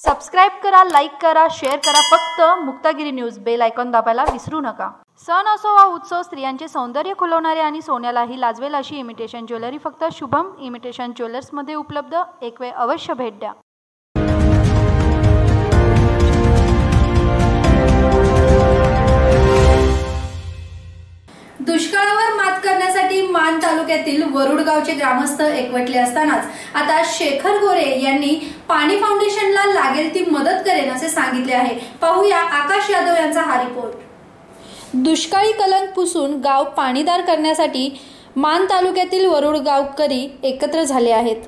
Subscribe करा like करा share करा. फक्त मुक्तागिरी न्यूज बेल आयकॉन दाबायला विसरू नका. सण असो वा उत्सव स्त्रियांचे सौंदर्य खुलवणारे आणि सोन्यालाही लाजवेल अशी इमिटेशन ज्वेलरी फक्त शुभम इमिटेशन ज्वेलर्समध्ये उपलब्ध. एक वेळ अवश्य भेट द्या. दुष्काळावर मात करण्यासाठी मान तालुक्यातील वरुड गावचे ग्रामस्थ एकवटले असतानाच आता शेखर गोरे यांनी पाणी फाउंडेशनला लागेल ती मदत करेन असे सांगितले आहे. पाहूया आकाश यादव यांचा हा रिपोर्ट. दुष्काळी कलंक पुसून गाव पाणीदार करण्यासाठी मान तालुक्यातील वरुड गावकरी एकत्र झाले आहेत.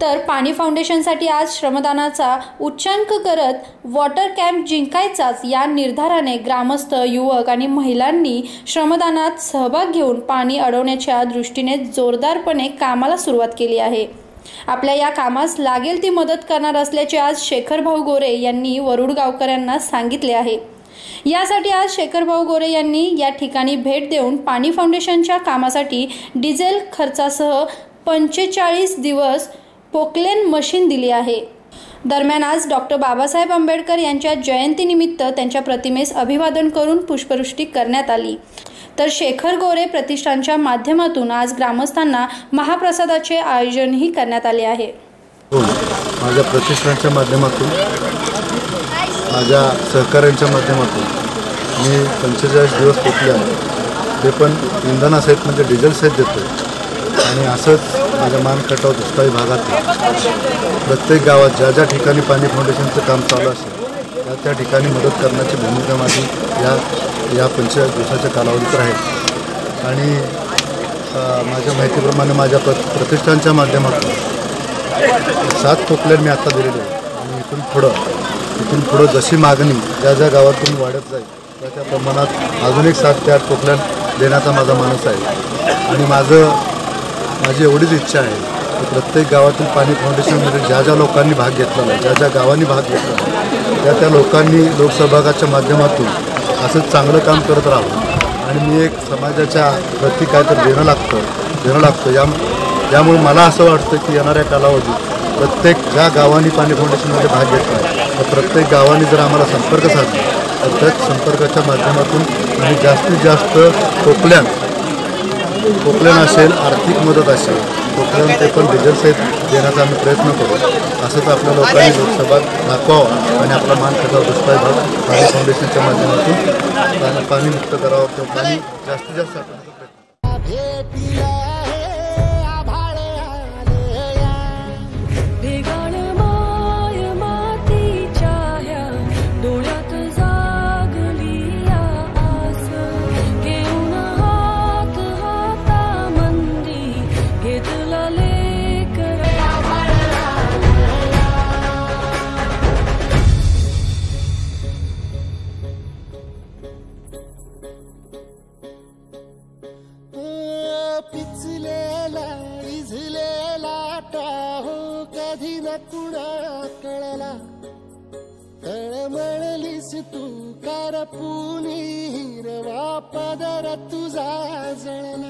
तर पाणी फाउंडेशनसाठी आज श्रमदानाचा उच्चांक करत वॉटर कॅम्प जिंकायचाच या निर्धाराने ग्रामस्थ युवक आणि महिलांनी श्रमदानात सहभाग घेऊन पाणी अडवण्याच्या दृष्टीने जोरदारपणे कामाला सुरुवात केली आहे. आपल्या या कामास लागेल ती मदत करणार असल्याचे आज शेखरभाऊ गोरे यांनी वरुड गावकऱ्यांना सांगितले आहे. यासाठी आज शेखरभाऊ गोरे यांनी या ठिकाणी भेट देऊन पाणी फाउंडेशनच्या कामासाठी डिझेल खर्चासह पंचेचाळीस दिवस पोकलेन मशीन दिली आहे. दरम्यान आज डॉक्टर बाबासाहेब आंबेडकर यांच्या जयंतीनिमित्त त्यांच्या प्रतिमेस अभिवादन करून पुष्पवृष्टी करण्यात आली. तर शेखर गोरे प्रतिष्ठानच्या माध्यमातून आज ग्रामस्थांना महाप्रसादाचे आयोजनही करण्यात आले आहे. हो, माझ्या प्रतिष्ठानच्या माध्यमातून माझ्या सहकाऱ्यांच्या माध्यमातून मी पंचेचाळीस दिवस पोचले आहे. ते पण इंधनासहित म्हणजे डिझेलसहित देतो आणि असंच माझ्या मानखटाव दुष्काळी भागात प्रत्येक गावात ज्या ज्या ठिकाणी पाणी फाउंडेशनचं काम चालू असेल त्या त्या ठिकाणी मदत करण्याची भूमिका माझी या या पंचेचाळीस दिवसाच्या कालावधीत राहील. आणि माझ्या माहितीप्रमाणे माझ्या प्र प्रतिष्ठानच्या माध्यमातून सात पोकलेन मी आत्ता दिलेले आहे आणि इथून पुढं इथून पुढं जशी मागणी ज्या ज्या गावातून वाढत जाईल त्या त्या प्रमाणात अजून एक सात ते आठ पोकल्यान देण्याचा माझा मानस आहे. आणि माझं माझी एवढीच इच्छा आहे की प्रत्येक गावातील पाणी फाउंडेशनमध्ये ज्या ज्या लोकांनी भाग घेतलेला ज्या ज्या गावांनी भाग घेतला त्या त्या लोकांनी लोकसहभागाच्या माध्यमातून असंच चांगलं काम करत राहावं. आणि मी एक समाजाच्या प्रती काय तर देणं लागतं देणं लागतं. या त्यामुळे मला असं वाटतं की येणाऱ्या कालावधीत प्रत्येक ज्या गावांनी पाणी फाउंडेशनमध्ये भाग घेतला तर प्रत्येक गावांनी जर आम्हाला संपर्क साधला तर त्याच संपर्काच्या माध्यमातून आम्ही जास्तीत जास्त कोकल्यान कोकल्यान असेल आर्थिक मदत असेल कोकल्यान ते पण डिझेल सहित देण्याचा आम्ही प्रयत्न करू. असंच आपल्या लोकांनी लोकसभा दाखवावा आणि आपला मान खटाव दुष्काळी भाग पाणी फाउंडेशनच्या माध्यमातून पाणी मुक्त करावं किंवा पाणी जास्तीत जास्त पिचलेला इझलेला टाहो कधी न कुणा कळला. तळमळलीस तू कारपुनी हिरवा पदर तुझा जळला.